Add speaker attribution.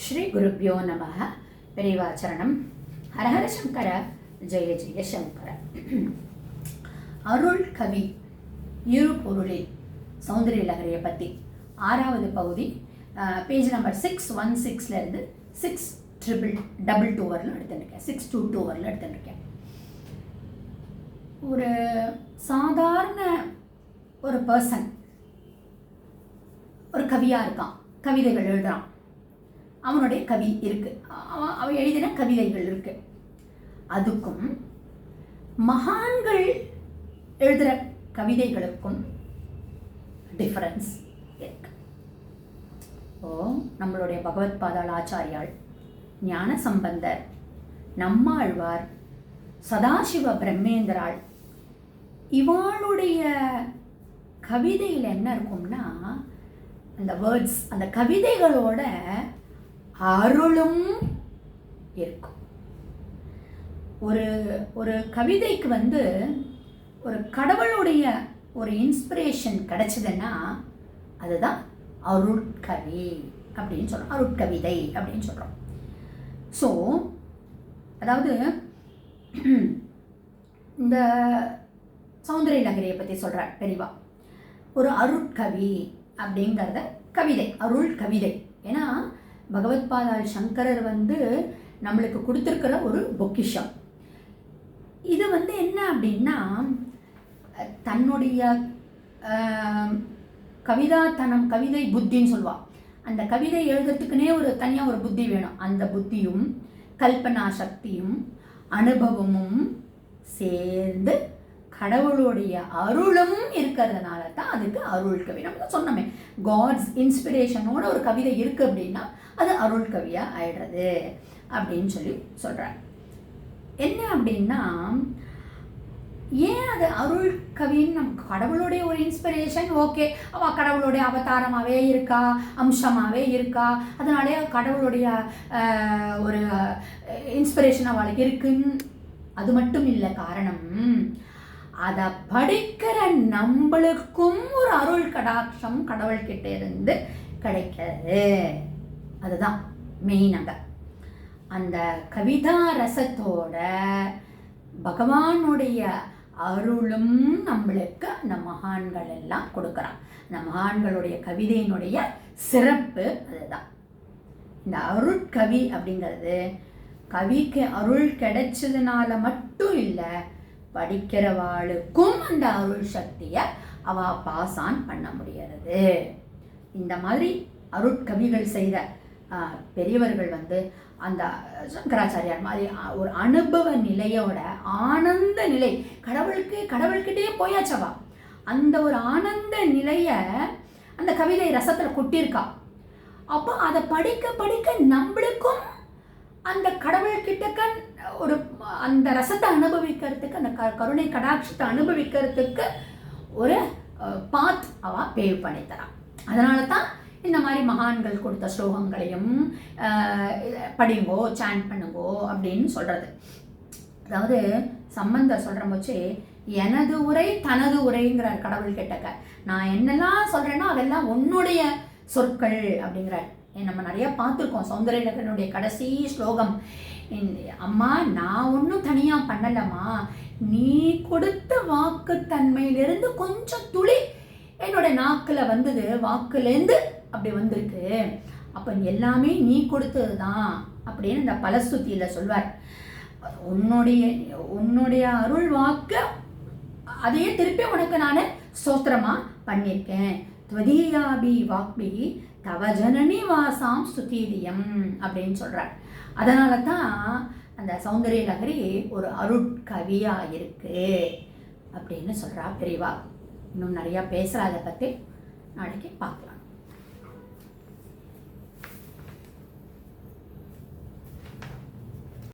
Speaker 1: ஸ்ரீ குருப்பியோ நம பெரிவாச்சரணம். ஹரஹர சங்கர ஜெய ஜெய சங்கர. அருள் கவி இரு பொருளில் சௌந்தரிய லகரியை பற்றி ஆறாவது பகுதி பேஜ் நம்பர் சிக்ஸ் ஒன் சிக்ஸ்லேருந்து சிக்ஸ் ட்ரிபிள் டபுள் டூ வரலும் எடுத்துருக்கேன். சிக்ஸ் டூ டூ வரலும் எடுத்துருக்கேன். ஒரு சாதாரண ஒரு பர்சன் ஒரு கவியாக இருக்கான் கவிதைகள் எழுதுறான். அவனுடைய கவி இருக்கு. அவன் அவன் எழுதின கவிதைகள் இருக்கு. அதுக்கும் மகான்கள் எழுதுகிற கவிதைகளுக்கும் டிஃபரன்ஸ் இருக்கு. ஓ நம்மளுடைய பகவத் பாதாள் ஆச்சாரியாள் ஞான சம்பந்தர் நம்மாழ்வார் சதாசிவ பிரம்மேந்திராள் இவாளுடைய கவிதையில் என்ன இருக்கும்னா அந்த வேர்ட்ஸ் அந்த கவிதைகளோட அருளும் இருக்கும். ஒரு ஒரு கவிதைக்கு வந்து ஒரு கடவுளுடைய ஒரு இன்ஸ்பிரேஷன் கிடைச்சதுன்னா அதுதான் அருட்கவி அப்படின்னு சொல்கிறோம் அருட்கவிதை அப்படின்னு சொல்கிறோம் ஸோ அதாவது இந்த சௌந்தரிய நகரியை பற்றி சொல்கிறார் பெரிவா ஒரு அருட்கவி அப்படிங்கிறத கவிதை அருள் கவிதை. ஏன்னா பகவத்பாதால் சங்கரர் வந்து நம்மளுக்கு கொடுத்துருக்கிற ஒரு பொக்கிஷம். இது வந்து என்ன அப்படின்னா தன்னுடைய கவிதாத்தனம் கவிதை புத்தின்னு சொல்லுவாள் அந்த கவிதை எழுதுறதுக்குனே ஒரு தனியாக ஒரு புத்தி வேணும். அந்த புத்தியும் கல்பனா சக்தியும் அனுபவமும் சேர்ந்து கடவுளுடைய அருளும் இருக்கிறதுனால தான் அதுக்கு அருள் கவி. நம்ம சொன்னோமே காட்ஸ் இன்ஸ்பிரேஷனோட ஒரு கவிதை இருக்குது அப்படின்னா அது அருள் கவியாக ஆயிடுறது அப்படின்னு சொல்லி சொல்கிறார் என்ன அப்படின்னா ஏன் அது அருள் கவின்னு நம்ம கடவுளுடைய ஒரு இன்ஸ்பிரேஷன் ஓகே அவள் கடவுளுடைய அவதாரமாகவே இருக்கா அம்சமாகவே இருக்கா அதனாலே கடவுளுடைய ஒரு இன்ஸ்பிரேஷன் அவளுக்கு இருக்குன்னு. அது மட்டும் இல்லை காரணம் அதை படிக்கிற நம்மளுக்கும் ஒரு அருள் கடாட்சம் கடவுள்கிட்ட இருந்து கிடைக்கிறது. அதுதான் மெயின் அங்கே. அந்த கவிதா ரசத்தோட பகவானுடைய அருளும் நம்மளுக்கு அந்த மகான்கள் எல்லாம் கொடுக்குறான். அந்த மகான்களுடைய கவிதையினுடைய சிறப்பு அதுதான். இந்த அருட்கவி அப்படிங்கிறது கவிக்கு அருள் கிடைச்சதுனால மட்டும் இல்லை படிக்கிறவாளுக்கும் அந்த அருள் சக்தியை அவ பாஸ் ஆன் பண்ண முடியறது. இந்த மாதிரி அருட்கவிகள் செய்த பெரியவர்கள் வந்து அந்த சங்கராச்சாரியார் மாதிரி ஒரு அனுபவ நிலையோட ஆனந்த நிலை கடவுளுக்கு கடவுள்கிட்டயே போயாச்சவா அந்த ஒரு ஆனந்த நிலைய அந்த கவிதை ரசத்தில் கொட்டியிருக்கா அப்போ அதை படிக்க படிக்க நம்மளுக்கும் அந்த கடவுள்கிட்டக்க ஒரு அந்த ரசத்தை அனுபவிக்கிறதுக்கு அந்த க கருணை கடாட்சத்தை அனுபவிக்கிறதுக்கு ஒரு பாத் அவ பேவ் பண்ணி தரான் அதனால தான் இந்த மாதிரி மகான்கள் கொடுத்த ஸ்லோகங்களையும் படிங்கோ சாண்ட் பண்ணுங்கோ அப்படின்னு சொல்கிறது அதாவது சம்பந்தர் சொல்கிற போச்சு எனது உரை தனது உரைங்கிறார் கடவுள் கிட்டக்க. நான் என்னெல்லாம் சொல்கிறேன்னா அதெல்லாம் உன்னுடைய சொற்கள் அப்படிங்கிறார். நம்ம நிறைய பார்த்துருக்கோம். சௌந்தரலகனுடைய கடைசி ஸ்லோகம். அம்மா நான் ஒன்றும் தனியாக பண்ணலம்மா. நீ கொடுத்த வாக்குத்தன்மையிலிருந்து கொஞ்சம் துளி என்னோட நாக்கில் வந்தது. வாக்குலேருந்து அப்படி வந்திருக்கு. அப்போ எல்லாமே நீ கொடுத்தது தான் அப்படின்னு இந்த பலஸ்துத்தியில் சொல்வார். உன்னுடைய உன்னுடைய அருள் வாக்கு அதையே திருப்பி உனக்கு நான் சோத்திரமாக பண்ணியிருக்கேன். துவதியாபி வாக்பி தவ ஜனனி வாசாம் ஸ்துதீதியம் அப்படின்னு சொல்கிறார் அதனால தான் அந்த சௌந்தரிய நகரி ஒரு அருட்கவியாக இருக்கு அப்படின்னு சொல்கிறா பெரியவா. இன்னும் நிறையா பேசுகிற அதை பற்றி நாளைக்கு பார்க்கலாம்.